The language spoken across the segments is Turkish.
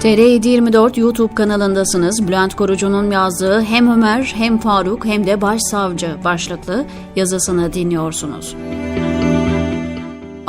TR724 YouTube kanalındasınız. Bülent Korucu'nun yazdığı hem Ömer hem Faruk hem de Başsavcı başlıklı yazısını dinliyorsunuz.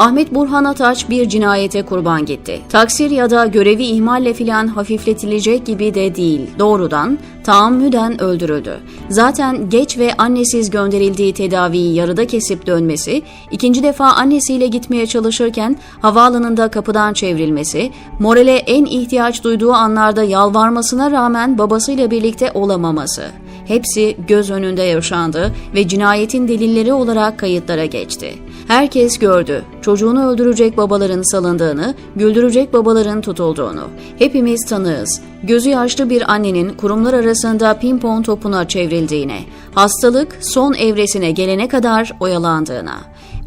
Ahmet Burhan Ataç bir cinayete kurban gitti. Taksir ya da görevi ihmalle filan hafifletilecek gibi de değil. Doğrudan, taammüden öldürüldü. Zaten geç ve annesiz gönderildiği tedaviyi yarıda kesip dönmesi, ikinci defa annesiyle gitmeye çalışırken havaalanında kapıdan çevrilmesi, morale en ihtiyaç duyduğu anlarda yalvarmasına rağmen babasıyla birlikte olamaması. Hepsi göz önünde yaşandı ve cinayetin delilleri olarak kayıtlara geçti. Herkes gördü. Çocuğunu öldürecek babaların salındığını, güldürecek babaların tutulduğunu. Hepimiz tanığız. Gözü yaşlı bir annenin kurumlar arasında pimpon topuna çevrildiğine, hastalık son evresine gelene kadar oyalandığına.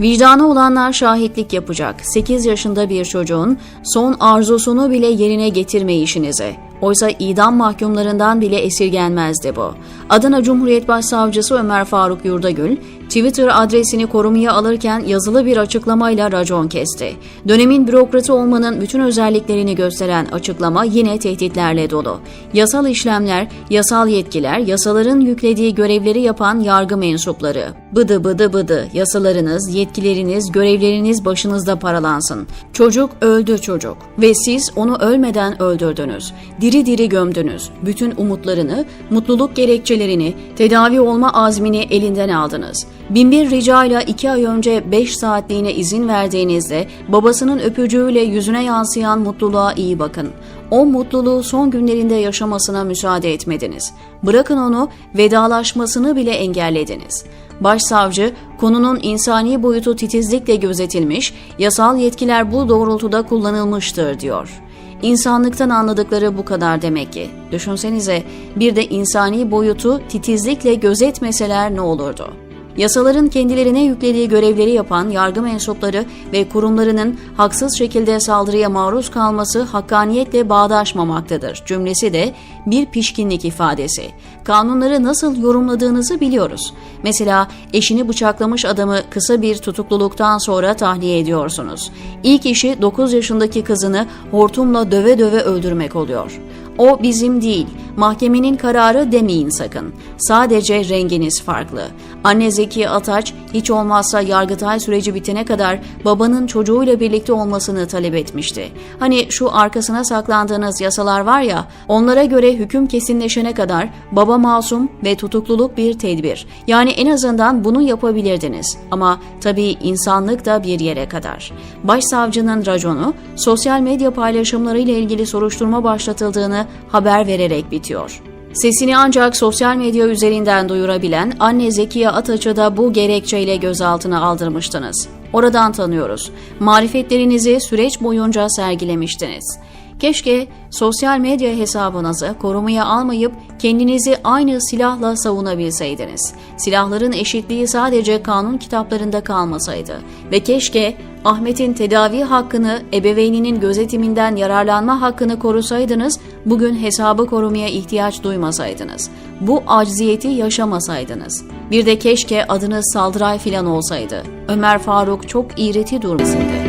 Vicdanı olanlar şahitlik yapacak. 8 yaşında bir çocuğun son arzusunu bile yerine getirmeyişinize. Oysa idam mahkumlarından bile esirgenmezdi bu. Adana Cumhuriyet Başsavcısı Ömer Faruk Yurdagül, Twitter adresini korumaya alırken yazılı bir açıklamayla racon kesti. Dönemin bürokratı olmanın bütün özelliklerini gösteren açıklama yine tehditlerle dolu. Yasal işlemler, yasal yetkiler, yasaların yüklediği görevleri yapan yargı mensupları. Bıdı bıdı bıdı, yasalarınız, yetkileriniz, görevleriniz başınızda paralansın. Çocuk öldü çocuk ve siz onu ölmeden öldürdünüz. Diri diri gömdünüz. Bütün umutlarını, mutluluk gerekçelerini, tedavi olma azmini elinden aldınız. Binbir ricayla iki ay önce 5 saatliğine izin verdiğinizde babasının öpücüğüyle yüzüne yansıyan mutluluğa iyi bakın. O mutluluğu son günlerinde yaşamasına müsaade etmediniz. Bırakın onu vedalaşmasını bile engellediniz. Başsavcı, konunun insani boyutu titizlikle gözetilmiş, yasal yetkiler bu doğrultuda kullanılmıştır diyor. İnsanlıktan anladıkları bu kadar demek ki. Düşünsenize bir de insani boyutu titizlikle gözetmeseler ne olurdu? Yasaların kendilerine yüklediği görevleri yapan yargı mensupları ve kurumlarının haksız şekilde saldırıya maruz kalması hakkaniyetle bağdaşmamaktadır. Cümlesi de bir pişkinlik ifadesi. Kanunları nasıl yorumladığınızı biliyoruz. Mesela eşini bıçaklamış adamı kısa bir tutukluluktan sonra tahliye ediyorsunuz. İlk işi 9 yaşındaki kızını hortumla döve döve öldürmek oluyor. O bizim değil, mahkemenin kararı demeyin sakın. Sadece renginiz farklı. Anne Zeki Ataç hiç olmazsa Yargıtay süreci bitene kadar babanın çocuğuyla birlikte olmasını talep etmişti. Hani şu arkasına saklandığınız yasalar var ya, onlara göre hüküm kesinleşene kadar baba masum ve tutukluluk bir tedbir. Yani en azından bunu yapabilirdiniz. Ama tabii insanlık da bir yere kadar. Başsavcının raconu sosyal medya paylaşımları ile ilgili soruşturma başlatıldığını haber vererek bitiyor. Sesini ancak sosyal medya üzerinden duyurabilen anne Zekiye Ataç'ı da bu gerekçeyle gözaltına aldırmıştınız. Oradan tanıyoruz. Marifetlerinizi süreç boyunca sergilemiştiniz. Keşke sosyal medya hesabınızı korumaya almayıp kendinizi aynı silahla savunabilseydiniz. Silahların eşitliği sadece kanun kitaplarında kalmasaydı ve keşke Ahmet'in tedavi hakkını, ebeveyninin gözetiminden yararlanma hakkını korusaydınız, bugün hesabı korumaya ihtiyaç duymasaydınız. Bu acziyeti yaşamasaydınız. Bir de keşke adınız Saldıray filan olsaydı. Ömer Faruk çok iğreti durmasıydı.